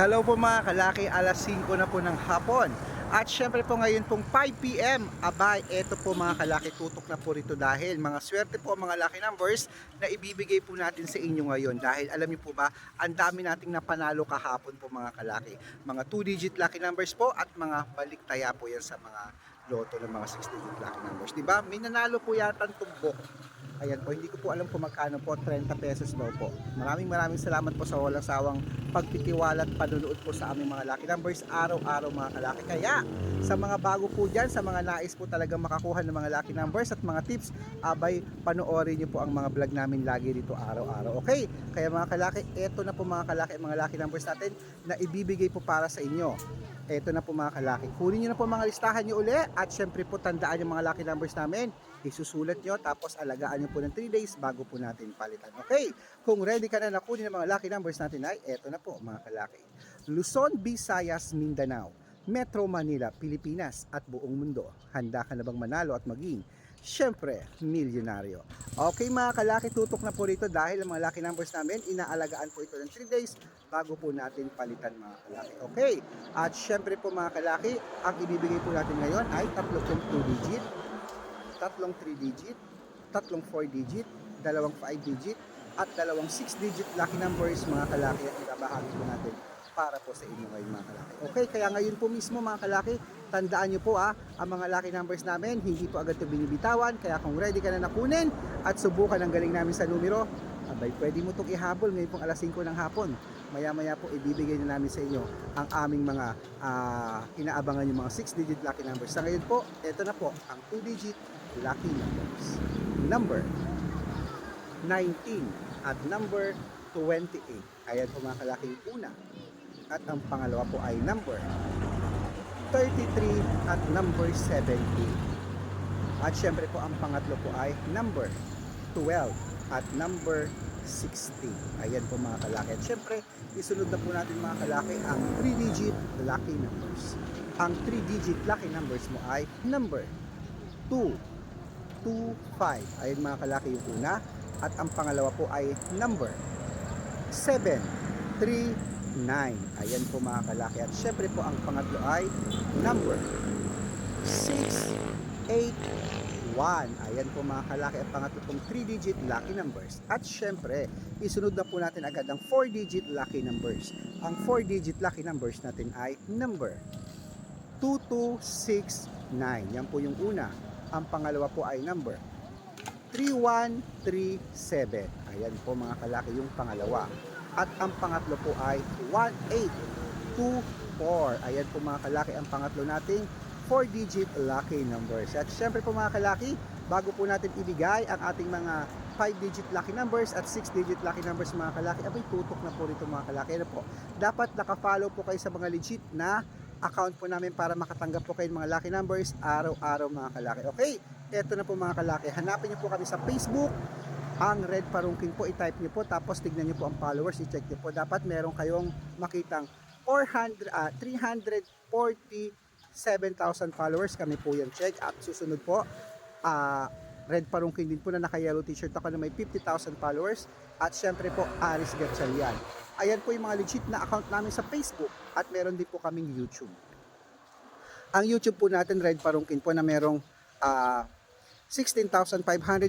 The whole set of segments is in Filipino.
Hello po mga kalaki, alas 5 na po ng hapon. At syempre po ngayon pong 5pm, abay, eto po mga kalaki, tutok na po rito dahil mga swerte po mga lucky numbers na ibibigay po natin sa inyo ngayon. Dahil alam niyo po ba, ang dami nating napanalo kahapon po mga kalaki. Mga 2-digit lucky numbers po at mga baliktaya po yan sa mga loto ng mga 6-digit lucky numbers. Diba? May nanalo po yata ang tumbok. Ayan po, hindi ko po alam kung magkano po, 30 pesos daw po. Maraming maraming salamat po sa walang sawang pagtitiwala at panunood po sa aming mga lucky numbers araw-araw mga kalaki. Kaya sa mga bago po dyan, sa mga nais po talaga makakuha ng mga lucky numbers at mga tips, abay panoorin niyo po ang mga vlog namin lagi dito araw-araw. Okay? Kaya mga kalaki, eto na po mga kalaki, mga lucky numbers natin na ibibigay po para sa inyo. Eto na po mga kalaki. Kunin nyo na po mga listahan nyo uli at syempre po tandaan yung mga lucky numbers namin. Isusulat nyo tapos alagaan nyo po ng 3 days bago po natin palitan. Okay? Kung ready ka na na kunin ang mga lucky numbers natin ay eto na po mga kalaki. Luzon, Visayas, Mindanao, Metro Manila, Pilipinas at buong mundo. Handa ka na bang manalo at maging Siyempre, milyonaryo. Okay mga kalaki, tutok na po rito dahil ang mga lucky numbers namin, inaalagaan po ito ng 3 days bago po natin palitan mga kalaki. Okay, at syempre po mga kalaki, ang ibibigay po natin ngayon ay tatlong 2 digit, tatlong 3 digit, tatlong 4 digit, dalawang 5 digit, at dalawang 6 digit lucky numbers mga kalaki at ibabahagi po natin para po sa inyo ngayon mga kalaki. Okay, kaya ngayon po mismo mga kalaki, tandaan nyo po ah, ang mga lucky numbers namin, hindi po agad ito binibitawan, kaya kung ready ka na nakunin at subukan ang galing namin sa numero, abay pwede mo itong ihabol ngayon pong alas 5 ng hapon. Maya-maya po ibibigay na namin sa inyo ang aming mga ah, inaabangan yung mga 6-digit lucky numbers. Sa ngayon po, ito na po ang 2-digit lucky numbers. Number 19 at number 28. Ayan po mga kalaki una. At ang pangalawa po ay number 33 at number 17. At syempre po ang pangatlo po ay number 12 at number 16. Ayan po mga kalaki. At syempre, isunod na po natin mga kalaki ang 3-digit lucky numbers. Ang 3-digit lucky numbers mo ay number 2, 2, 5. Ayan mga kalaki yung una. At ang pangalawa po ay number 7, 3, 9. Ayan po mga kalaki. At syempre po ang pangatlo ay number 6, 8, 1. Ayan po mga kalaki. At pangatlo pong 3-digit lucky numbers. At syempre, isunod na po natin agad ang 4-digit lucky numbers. Ang 4-digit lucky numbers natin ay number 2269. Yan po yung una. Ang pangalawa po ay number 3137. Ayan po mga kalaki yung pangalawa. At ang pangatlo po ay 1824. Ayan po mga kalaki ang pangatlo nating 4-digit lucky numbers. At syempre po mga kalaki, bago po natin ibigay ang ating mga 5-digit lucky numbers at 6-digit lucky numbers mga kalaki, abay tutok na po rito mga kalaki. Ano po? Dapat nakafollow po kayo sa mga legit na account po namin para makatanggap po kayo ng mga lucky numbers araw-araw mga kalaki. Okay, eto na po mga kalaki. Hanapin niyo po kami sa Facebook, ang Red Parungking po, i-type niyo po, tapos tignan niyo po ang followers, i-check niyo po. Dapat meron kayong makitang 400, ah, 347,000 followers, kami po yan check. At susunod po, ah, Red Parungking din po na naka-yellow t-shirt ako na may 50,000 followers. At syempre po, Aris Gatchalian. Ayan po yung mga legit na account namin sa Facebook at meron din po kaming YouTube. Ang YouTube po natin, Red Parungkin po na merong ah, 16,500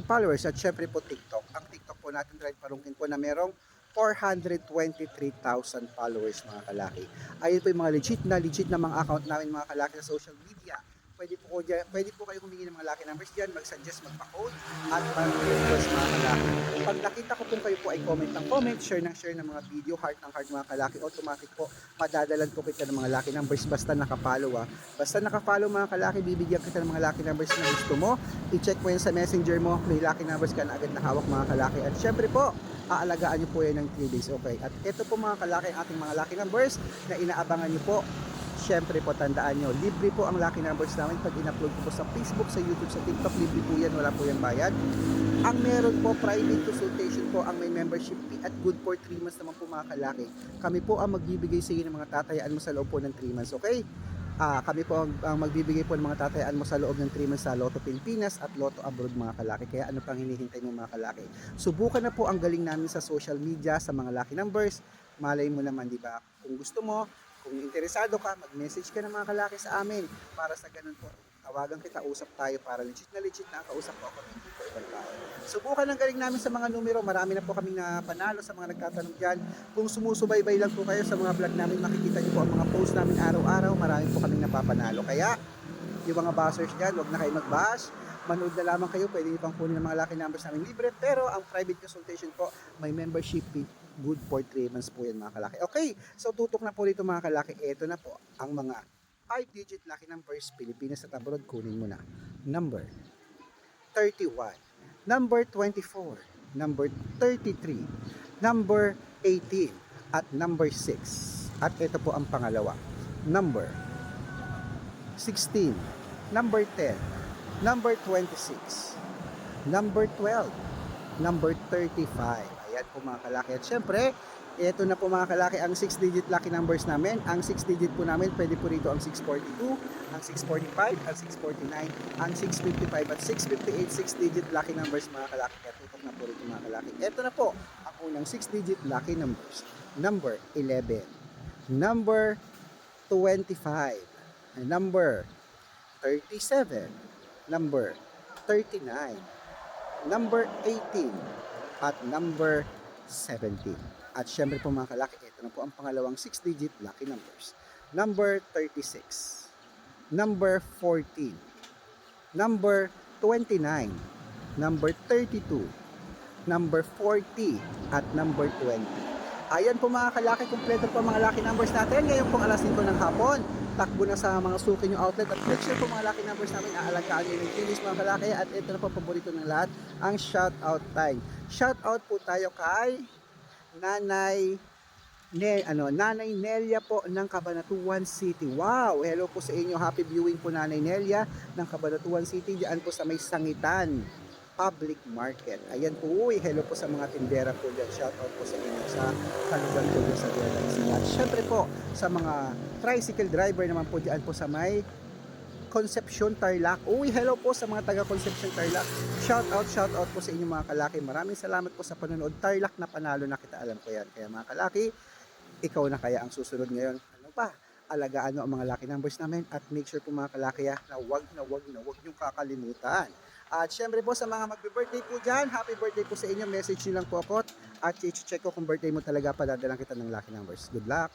followers at syempre po TikTok. Ang TikTok po natin, Red Parungkin po na merong 423,000 followers mga kalaki. Ayun po yung mga legit na legit na mga account namin mga kalaki sa social media. Pwede po, dyan, pwede po kayo humingi ng mga lucky numbers dyan, mag-suggest, magpa-code, at mag-request mga kalaki. Pag nakita ko kung kayo po ay comment ng comment, share ng share ng mga video, heart ng heart mga kalaki, automatic po, madadalan po kita ng mga lucky numbers basta nakapollow ah. Basta nakapollow mga kalaki, bibigyan kita ng mga lucky numbers na gusto mo. I-check mo yan sa messenger mo, may lucky numbers ka na agad na hawak mga kalaki. At syempre po, aalagaan nyo po yan ng 3 days, okay? At ito po mga kalaki, ating mga lucky numbers na inaabangan nyo po Siyempre po tandaan nyo, libre po ang lucky numbers namin pag in-upload ko po sa Facebook, sa YouTube, sa TikTok, libre po yan, wala po yan bayad. Ang meron po, private consultation po ang may membership fee at good for 3 months naman po mga kalaki. Kami po ang magbibigay sa iyo ng mga tatayaan mo sa loob po ng 3 months, okay? Ah, kami po ang, ang magbibigay po ng mga tatayaan mo sa loob ng 3 months sa Lotto Pilipinas at Lotto Abroad mga kalaki. Kaya ano pang hinihintay mo mga kalaki? Subukan na po ang galing namin sa social media, sa mga lucky numbers. malay mo naman, di ba? Kung gusto mo, kung interesado ka, mag-message ka ng mga kalaki sa amin para sa ganun po. Tawagan kita, usap tayo para legit na legit na kausap ko ako hindi po ibang tao. Subukan ng galing namin sa mga numero. Marami na po kaming napanalo sa mga nagtatanong dyan. Kung sumusubaybay lang po kayo sa mga vlog namin, makikita niyo po ang mga post namin araw-araw. Marami po kaming napapanalo. Kaya, yung mga bashers dyan, huwag na kayo mag-bash. Manood na lamang kayo, pwede niyo pang kunin ng mga lucky numbers namin libre. Pero ang private consultation po, may membership fee. Good for 3 months po yan mga kalaki. Okay, so tutok na po dito mga kalaki. Ito na po ang mga 5-digit lucky numbers Pilipinas at abroad. Kunin mo na. Number 31, number 24, number 33, number 18, at number 6. At ito po ang pangalawa. Number 16, number 10, number 26, number 12, number 35. Ayan po mga kalaki. At syempre, ito na po mga kalaki ang 6-digit lucky numbers namin. Ang 6-digit po namin, pwede po rito ang 642, ang 645, ang 649, ang 655 at 658 6-digit lucky numbers mga kalaki. Kaya tutok na po rito mga kalaki. Ito na po ang unang 6-digit lucky numbers. Number 11, number 25, and number 37, number 39, number 18, at number 17. At syempre po mga kalaki, ito na po ang pangalawang 6-digit lucky numbers. Number 36, number 14, number 29, number 32, number 40, at number 20. Ayan po mga kalaki, kumpleto po mga lucky numbers natin. Ngayon pong alas 5 ng hapon, takbo na sa mga suki yung outlet at make sure po mga lucky numbers namin aalagaan nyo yung finish mga kalaki at ito na po paborito ng lahat, ang shout out time. Shout out po tayo kay Nanay ne, ano, Nanay Nelia po ng Cabanatuan City. Wow! Hello po sa inyo. Happy viewing po Nanay Nelia ng Cabanatuan City. Diyan po sa may Sangitan Public Market. Ayan po. Uy, hello po sa mga tindera po dyan. Shout out po sa inyo sa kalugan po dyan sa Duelan City. At syempre po sa mga tricycle driver naman po dyan po sa may Concepcion Tarlac. Uy, hello po sa mga taga Concepcion Tarlac. Shout out, shout out po sa inyo mga kalaki. Maraming salamat po sa panonood. Tarlac na panalo na kita. Alam ko yan. Kaya mga kalaki, ikaw na kaya ang susunod ngayon. Ano pa? Alagaan nyo ang mga lucky numbers namin at make sure po mga kalaki ah, na wag na wag na wag nyo kakalimutan. At syempre po sa mga magbe-birthday po dyan, happy birthday po sa inyo. Message nyo lang po ako at i-check ko kung birthday mo talaga padadalang kita ng lucky numbers. Good luck!